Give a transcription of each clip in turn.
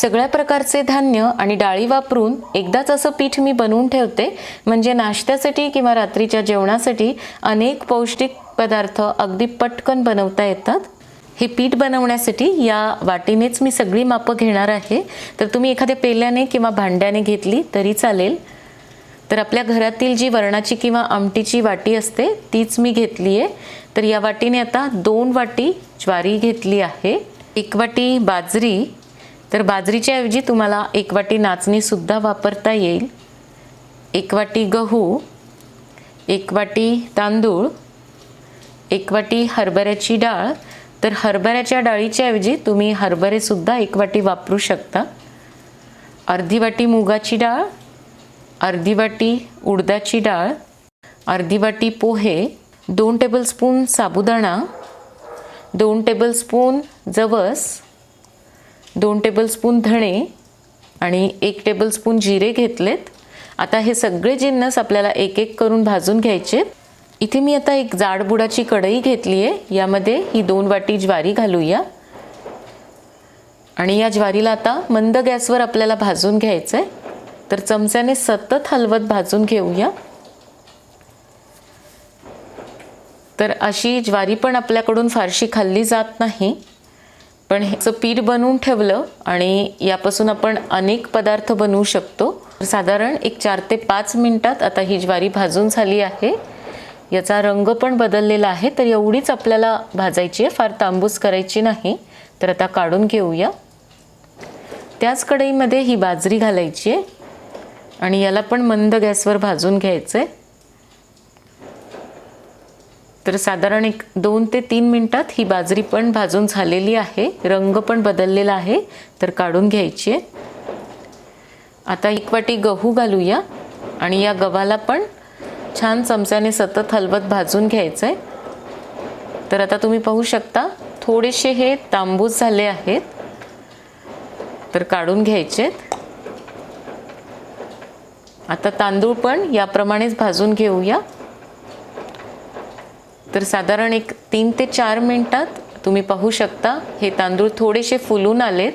सगळ्या प्रकारचे धान्य आणि डाळी वापरून एकदाच असं पीठ मी बनवून ठेवते. म्हणजे नाश्त्यासाठी किंवा रात्रीच्या जेवणासाठी अनेक पौष्टिक पदार्थ अगदी पटकन बनवता येतात. हे पीठ बनवण्यासाठी या वाटीनेच मी सगळी मापं घेणार आहे. तर तुम्ही एखाद्या पेल्याने किंवा भांड्याने घेतली तरी चालेल. तर आपल्या घरातील जी वरणाची किंवा आमटीची वाटी असते तीच मी घेतली आहे. तर या वाटीने आता दोन वाटी ज्वारी घेतली आहे. एक वाटी बाजरी तर बाजरीच्या ऐवजी तुम्हाला एक वाटी नाचणीसुद्धा वापरता येईल. एक वाटी गहू एक वाटी तांदूळ एक वाटी हरभऱ्याची डाळ. तर हरभऱ्याच्या डाळीच्या ऐवजी तुम्ही हरभरेसुद्धा एक वाटी वापरू शकता. अर्धी वाटी मुगाची डाळ अर्धी वाटी उडदाची डाळ अर्धी वाटी पोहे दोन टेबलस्पून साबुदाणा दोन टेबलस्पून जवस दोन टेबलस्पून धणे आणि एक टेबलस्पून जिरे घेतलेत. आता हे सगळे जिन्नस आपल्याला एक एक करून भाजून घ्यायचे इथे मी आता एक जाडबुडाची कढई घेतली आहे यामध्ये ही दोन वाटी ज्वारी घालूया. आणि या ज्वारीला आता मंद गॅसवर आपल्याला भाजून घ्यायचं आहे तर चमच्याने सतत हलवत भाजून घेऊया. तर अशी ज्वारी पण आपल्याकडून फारशी खाल्ली जात नाही. पण ह्याचं पीठ बनवून ठेवलं आणि यापासून आपण अनेक पदार्थ बनवू शकतो. साधारण एक चार ते पाच मिनटात आता ही ज्वारी भाजून झाली आहे. याचा रंग पण बदललेला आहे तर एवढीच आपल्याला भाजायची आहे. फार तांबूस करायची नाही तर आता काढून घेऊया. त्याच कढईमध्ये ही बाजरी घालायची आहे आणि याला पण मंद गॅसवर भाजून घ्यायचं आहे तर साधारण एक दोन ते तीन मिनटात ही बाजरी पण भाजून झालेली आहे. रंग पण बदललेला आहे. तर काढून घ्यायची आहे. आता एक वाटी गहू घालूया. आणि या गव्हाला पण छान चमच्याने सतत हलवत भाजून घ्यायचं आहे तर आता तुम्ही पाहू शकता थोडेसे हे तांबूस झाले आहेत. तर काढून घ्यायचेत आता तांदूळ पण याप्रमाणेच भाजून घेऊया. तर साधारण एक तीन ते चार मिनटात तुम्ही पाहू शकता हे तांदूळ थोडेसे फुलून आलेत.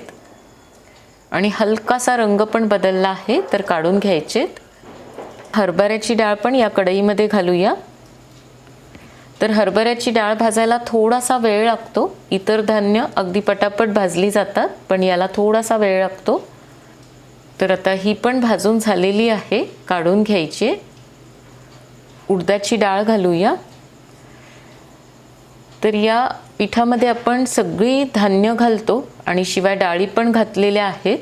आणि हलकासा रंग पण बदलला आहे तर काढून घ्यायचेत. हरभऱ्याची डाळ पण या कढईमध्ये घालूया. तर हरभऱ्याची डाळ भाजायला थोडासा वेळ लागतो. इतर धान्य अगदी पटापट भाजली जातात पण याला थोडासा वेळ लागतो. तर आता ही पण भाजून झालेली आहे काढून घ्यायची. आहे. उडदाची डाळ घालूया. तर या पिठामध्ये आपण सगळी धान्य घालतो आणि शिवाय डाळी पण घातलेल्या आहेत.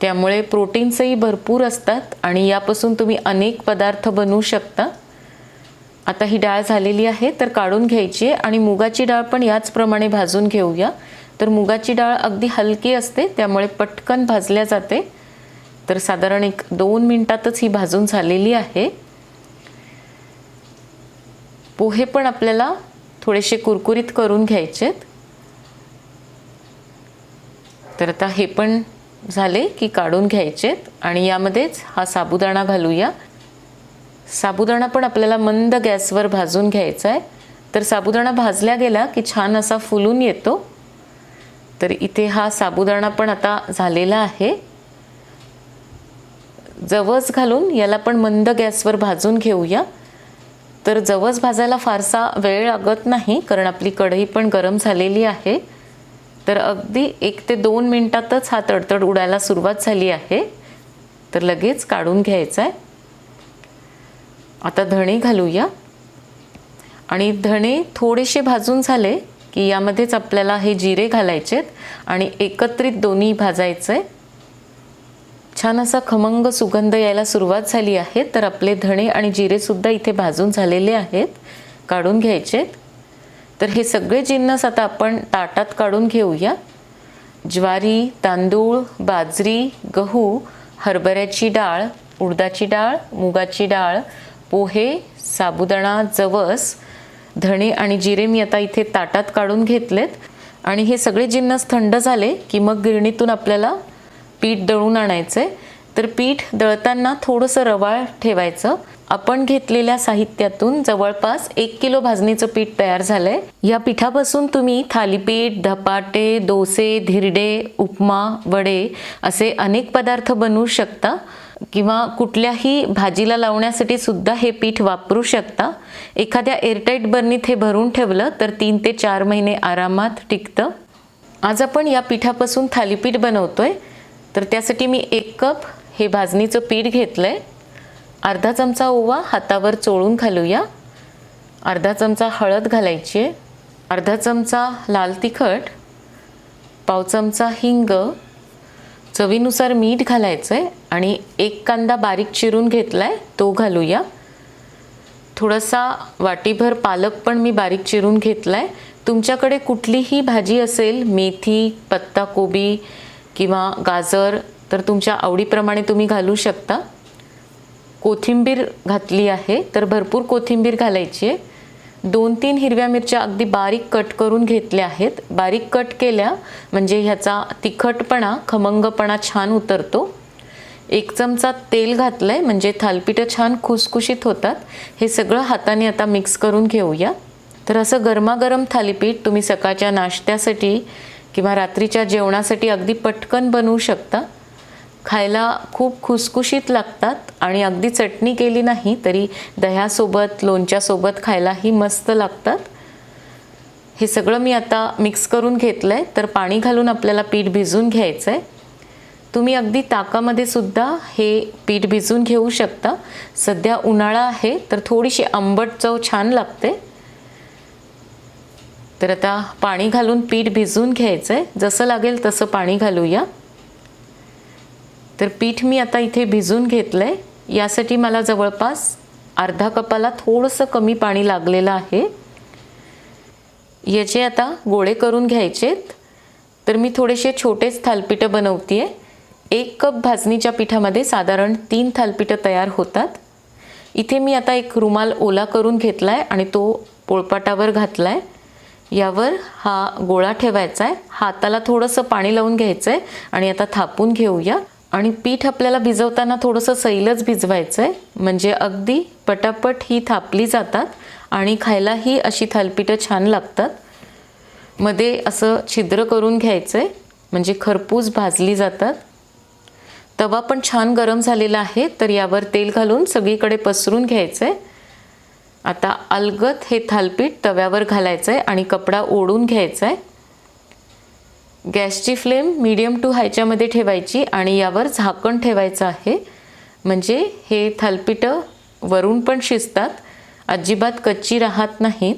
त्यामुळे प्रोटीन्सही भरपूर असतात आणि यापासून तुम्ही अनेक पदार्थ बनवू शकता. आता ही डाळ झालेली आहे तर काढून घ्यायची आहे आणि मुगाची डाळ पण याचप्रमाणे भाजून घेऊया. तर मुगाची डाळ अगदी हलकी असते त्यामुळे पटकन भाजल्या जाते. तर साधारण एक दोन मिनटातच ही भाजून झालेली आहे. पोहे पण आपल्याला थोडेसे कुरकुरीत करून घ्यायचेत. तर आता हे पण झाले की काढून घ्यायचेत आणि यामध्येच हा साबुदाणा घालूया. साबुदाणा पण आपल्याला मंद गॅसवर भाजून घ्यायचा आहे. तर साबुदाणा भाजल्या गेला की छान असा फुलून येतो. तर इथे हा साबुदाणा पण आता झालेला आहे. जवस घालून याला पण मंद गॅसवर भाजून घेऊया. तर जवस भाजायला फारसा वेळ लागत नाही कारण आपली कढई पण गरम झालेली आहे. तर अगदी एक ते दोन मिनटातच हा तडतड उडायला सुरुवात झाली आहे. तर लगेच काढून घ्यायचा आहे आता धणे घालूया. आणि धणे थोडेसे भाजून झाले की यामध्येच आपल्याला हे जिरे घालायचेत आणि एकत्रित दोन्ही भाजायचं आहे छान असा खमंग सुगंध यायला सुरुवात झाली आहे तर आपले धणे आणि जिरेसुद्धा इथे भाजून झालेले आहेत काढून घ्यायचेत तर हे सगळे जिन्नस आता आपण ताटात काढून घेऊया. ज्वारी तांदूळ बाजरी गहू हरभऱ्याची डाळ उडदाची डाळ मुगाची डाळ पोहे साबुदाणा जवस धणे आणि जिरे मी आता इथे ताटात काढून घेतलेत. आणि हे सगळे जिन्नस थंड झाले की मग गिरणीतून आपल्याला पीठ दळून आणायचं. आहे तर पीठ दळताना थोडंसं रवाळ ठेवायचं. आपण घेतलेल्या साहित्यातून जवळपास एक किलो भाजणीचं पीठ तयार झालंय. या पिठापासून तुम्ही थालीपीठ धपाटे डोसे धिरडे उपमा वडे असे अनेक पदार्थ बनवू शकता किंवा कुठल्याही भाजीला लावण्यासाठी सुद्धा हे पीठ वापरू शकता. एखाद्या एअरटाईट बर्नीत हे भरून ठेवलं तर तीन ते चार महिने आरामात टिकतं. आज आपण या पिठापासून थालीपीठ बनवतोय. तर त्यासाठी मी एक कप हे भाजणीचं पीठ घेतलं आहे अर्धा चमचा ओवा हातावर चोळून घालूया. अर्धा चमचा हळद घालायची आहे. अर्धा चमचा लाल तिखट. पाव चमचा हिंग. चवीनुसार मीठ घालायचं आहे आणि एक कांदा बारीक चिरून घेतला आहे तो घालूया. थोडासा वाटीभर पालक पण मी बारीक चिरून घेतला आहे तुमच्याकडे कुठलीही भाजी असेल मेथी पत्ताकोबी किंवा गाजर तर तुमच्या आवडीप्रमाणे तुम्ही घालू शकता. कोथिंबीर घातली आहे तर भरपूर कोथिंबीर घालायची आहे. दोन तीन हिरव्या मिरच्या अगदी बारीक कट करून घेतल्या आहेत. बारीक कट केल्या म्हणजे ह्याचा तिखटपणा खमंगपणा छान उतरतो. एक चमचा तेल घातलं आहे म्हणजे थालपिठं छान खुसखुशीत होतात. हे सगळं हाताने आता मिक्स करून घेऊया. तर असं गरमागरम थालीपीठ तुम्ही सकाळच्या नाश्त्यासाठी किंवा रात्रीच्या जेवणासाठी अगदी पटकन बनवू शकता. खायला खूप खुसखुशीत लागतात आणि अगदी चटणी केली नाही तरी दह्यासोबत लोणच्यासोबत खायलाही मस्त लागतात. हे सगळं मी आता मिक्स करून घेतलं आहे तर पाणी घालून आपल्याला पीठ भिजून घ्यायचं आहे तुम्ही अगदी ताकामध्ये सुद्धा हे पीठ भिजून घेऊ शकता. सध्या उन्हाळा आहे तर थोडीशी आंबट चव छान लागते. तर आता पाणी घालून पीठ भिजवून घ्यायचं आहे जसं लागेल तसं पाणी घालूया. तर पीठ मी आता इथे भिजून घेतलं आहे यासाठी मला जवळपास अर्धा कपाला थोडंसं कमी पाणी लागलेलं आहे. याचे आता गोळे करून घ्यायचेत. तर मी थोडेसे छोटेच थालपिठं बनवते आहे एक कप भाजणीच्या पिठामध्ये साधारण तीन थालपिठं तयार होतात. इथे मी आता एक रुमाल ओला करून घेतला आहे आणि तो पोळपाटावर घातला आहे यावर हा गोळा ठेवायचा आहे हाताला थोडंसं पाणी लावून घ्यायचं आहे आणि आता थापून घेऊया. आणि पीठ आपल्याला भिजवताना थोडंसं सैलच भिजवायचं आहे म्हणजे अगदी पटापट ही थापली जातात आणि खायलाही अशी थालपीठं छान लागतात. मध्ये असं छिद्र करून घ्यायचं आहे म्हणजे खरपूस भाजली जातात. तवा पण छान गरम झालेला आहे. तर यावर तेल घालून सगळीकडे पसरून घ्यायचं आहे आता अलगत हे थालपीठ तव्यावर घालायचं आहे आणि कपडा ओढून घ्यायचा आहे गॅसची फ्लेम मीडियम टू हायच्यामध्ये ठेवायची आणि यावर झाकण ठेवायचं आहे. म्हणजे हे थालपीठं वरून पण शिजतात अजिबात कच्ची राहत नाहीत.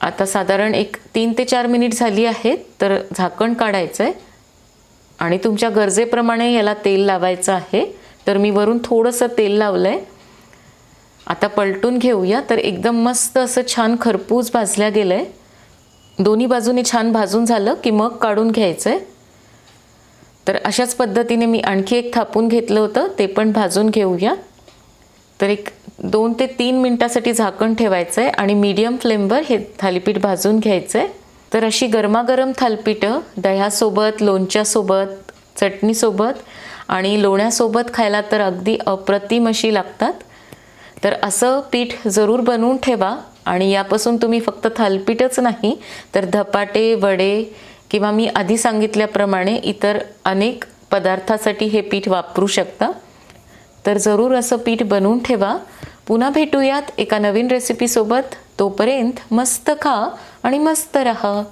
आता साधारण एक तीन ते चार मिनिट झाली आहेत तर झाकण काढायचं आहे आणि तुमच्या गरजेप्रमाणे याला तेल लावायचं आहे. तर मी वरून थोडंसं तेल लावलं आहे आता पलटून घेऊया. तर एकदम मस्त असं छान खरपूस भाजल्या गेलं आहे दोन्ही बाजूने छान भाजून झालं की मग काढून घ्यायचं आहे तर अशाच पद्धतीने मी आणखी एक थापून घेतलं होतं ते पण भाजून घेऊया. तर एक दोन ते तीन मिनटासाठी झाकण ठेवायचं आहे आणि मीडियम फ्लेमवर हे थालीपीठ भाजून घ्यायचं आहे तर अशी गरमागरम थालपीठं दह्यासोबत लोणच्यासोबत चटणीसोबत आणि लोण्यासोबत खायला तर अगदी अप्रतिम अशी लागतात. तर असं पीठ जरूर बनवून ठेवा आणि यापासून तुम्ही फक्त थालपीठच नाही तर धपाटे वडे किंवा मी आधी सांगितल्याप्रमाणे इतर अनेक पदार्थासाठी हे पीठ वापरू शकता. तर जरूर असं पीठ बनवून ठेवा. पुन्हा भेटूयात एका नवीन रेसिपीसोबत तोपर्यंत मस्त खा आणि मस्त रहा.